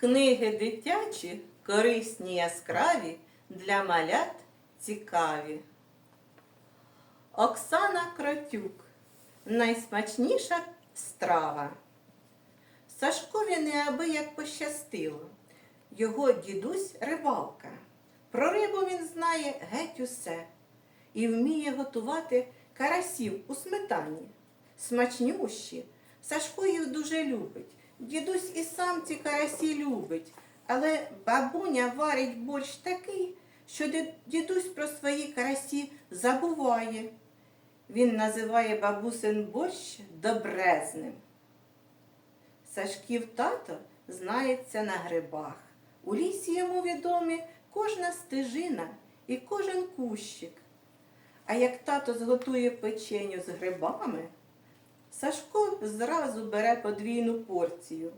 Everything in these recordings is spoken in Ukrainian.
Книги дитячі, корисні яскраві, для малят цікаві. Оксана Кротюк. Найсмачніша страва. Сашкові неабияк пощастило. Його дідусь рибалка. Про рибу він знає геть усе і вміє готувати карасів у сметані. Смачнющі. Сашко їх дуже любить. Дідусь і сам ці карасі любить, але бабуня варить борщ такий, що дідусь про свої карасі забуває. Він називає бабусин борщ добрезним. Сашків тато знається на грибах. У лісі йому відомі кожна стежина і кожен кущик. А як тато зготує печеню з грибами, Сашко зразу бере подвійну порцію.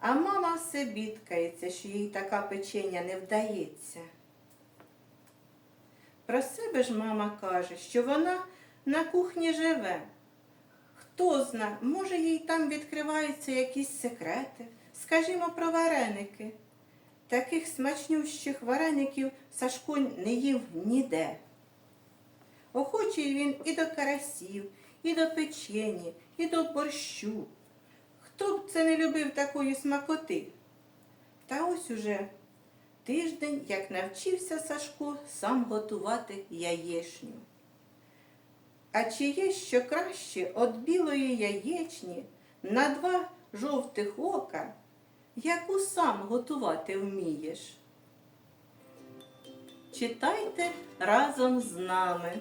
А мама все бідкається, що їй така печеня не вдається. Про себе ж мама каже, що вона на кухні живе. Хто зна, може їй там відкриваються якісь секрети, скажімо про вареники. Таких смачнющих вареників Сашко не їв ніде. Охочий він і до карасів, і до печені, і до борщу. Хто б це не любив такої смакоти? Та ось уже тиждень, як навчився Сашко сам готувати яєшню. А чи є що краще від білої яєчні на два жовтих ока, яку сам готувати вмієш? Читайте разом з нами.